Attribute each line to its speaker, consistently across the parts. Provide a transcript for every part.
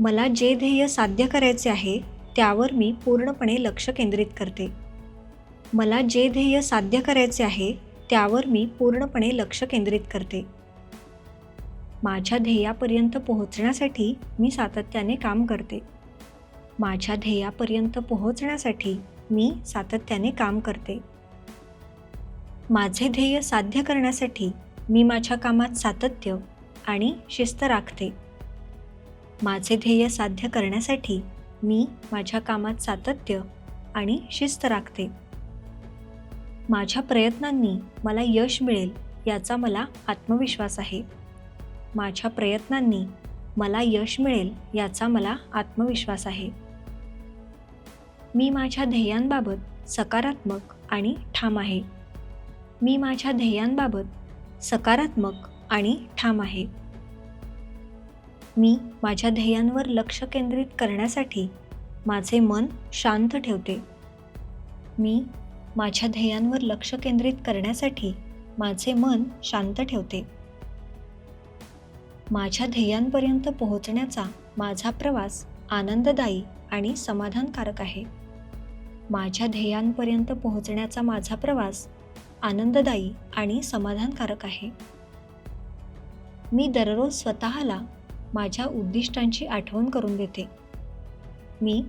Speaker 1: मला जे ध्येय साध्य करायचे आहे त्यावर मी पूर्णपणे लक्ष केंद्रित करते. मला जे ध्येय साध्य करायचे आहे त्यावर मी पूर्णपणे लक्ष केंद्रित करते. माझ्या ध्येयापर्यंत पोहोचण्यासाठी मी सातत्याने काम करते. माझ्या ध्येयापर्यंत पोहोचण्यासाठी मी सातत्याने काम करते. माझे ध्येय साध्य करण्यासाठी मी माझ्या कामात सातत्य आणि शिस्त राखते. माझे ध्येय साध्य करण्यासाठी मी माझ्या कामात सातत्य आणि शिस्त राखते. माझ्या प्रयत्नांनी मला यश मिळेल याचा मला आत्मविश्वास आहे. माझ्या प्रयत्नांनी मला यश मिळेल याचा मला आत्मविश्वास आहे. मी माझ्या ध्येयांबाबत सकारात्मक आणि ठाम आहे. मी माझ्या ध्येयांबाबत सकारात्मक आणि ठाम आहे. मी माझ्या ध्येयांवर लक्ष केंद्रित करण्यासाठी माझे मन शांत ठेवते. मी माझ्या ध्येयांवर लक्ष केंद्रित करण्यासाठी माझे मन शांत ठेवते. माझ्या ध्येयांपर्यंत पोहोचण्याचा माझा प्रवास आनंददायी आणि समाधानकारक आहे. माझ्या ध्येयांपर्यंत पोहोचण्याचा माझा प्रवास आनंददायी आणि समाधानकारक आहे. मी दररोज स्वतःला माझ्या उद्दिष्टांची आठवण करून देते. मी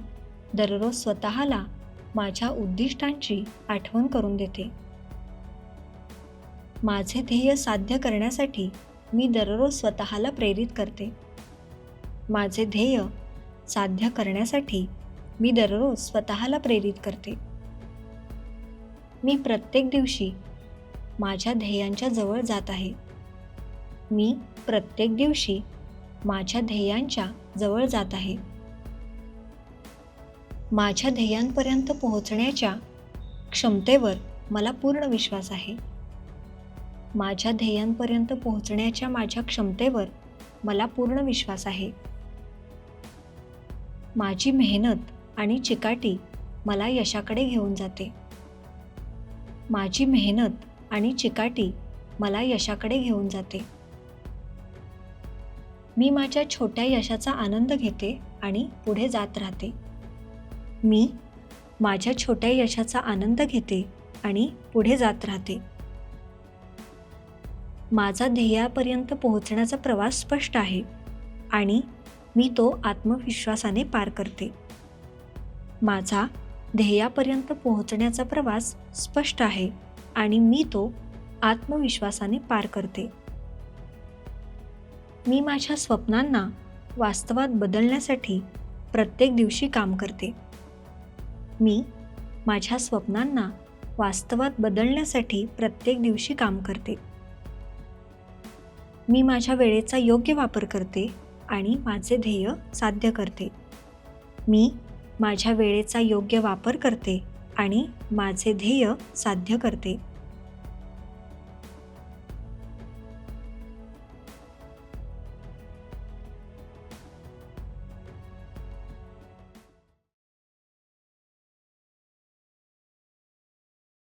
Speaker 1: दररोज स्वतःला माझ्या उद्दिष्टांची आठवण करून देते. माझे ध्येय साध्य करण्यासाठी मी दररोज स्वतःला प्रेरित करते. माझे ध्येय साध्य करण्यासाठी मी दररोज स्वतःला प्रेरित करते. मी प्रत्येक दिवशी माझ्या ध्येयांच्या जवळ जात आहे. मी प्रत्येक दिवशी माझ्या ध्येयांच्या जवळ जात आहे. माझ्या ध्येयांपर्यंत पोहोचण्याच्या क्षमतेवर मला पूर्ण विश्वास आहे. माझ्या ध्येयांपर्यंत पोहोचण्याच्या माझ्या क्षमतेवर मला पूर्ण विश्वास आहे. माझी मेहनत आणि चिकाटी मला यशाकडे घेऊन जाते. माझी मेहनत आणि चिकाटी मला यशाकडे घेऊन जाते. मी माझ्या छोट्या यशाचा आनंद घेते आणि पुढे जात राहते. मी माझ्या छोट्या यशाचा आनंद घेते आणि पुढे जात राहते. माझा ध्येयापर्यंत पोहोचण्याचा प्रवास स्पष्ट आहे आणि मी तो आत्मविश्वासाने पार करते. माझा ध्येयापर्यंत पोहोचण्याचा प्रवास स्पष्ट आहे आणि मी तो आत्मविश्वासाने पार करते. मी माझ्या स्वप्नांना वास्तवात बदलण्यासाठी प्रत्येक दिवशी काम करते. मी माझ्या स्वप्नांना वास्तवात बदलण्यासाठी प्रत्येक दिवशी काम करते. मी माझ्या वेळेचा योग्य वापर करते आणि माझे ध्येय साध्य करते. मी माझ्या वेळेचा योग्य वापर करते आणि माझे ध्येय साध्य करते.